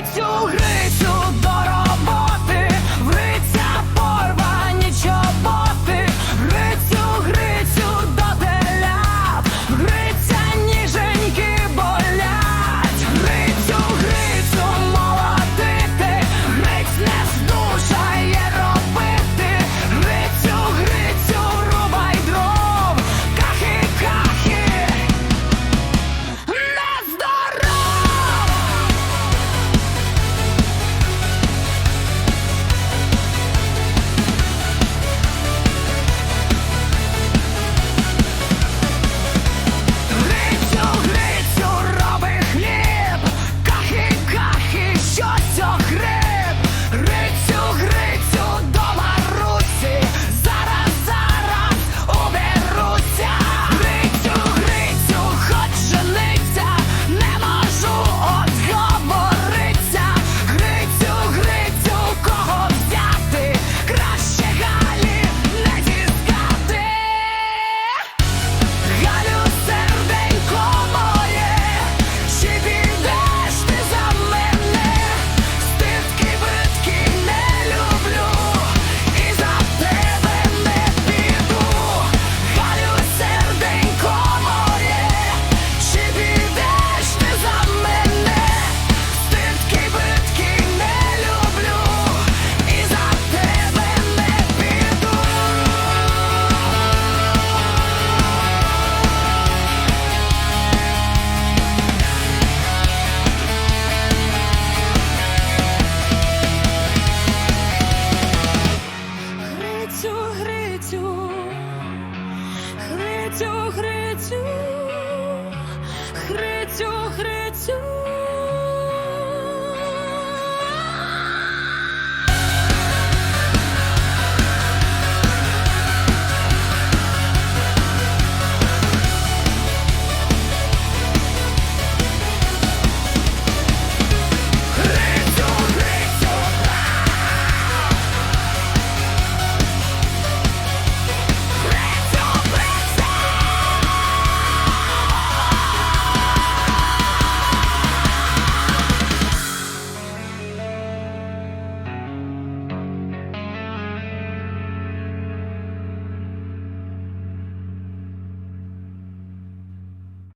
Rachel, Rachel. Хрицю, Хрицю, Хрецю. Хрицю.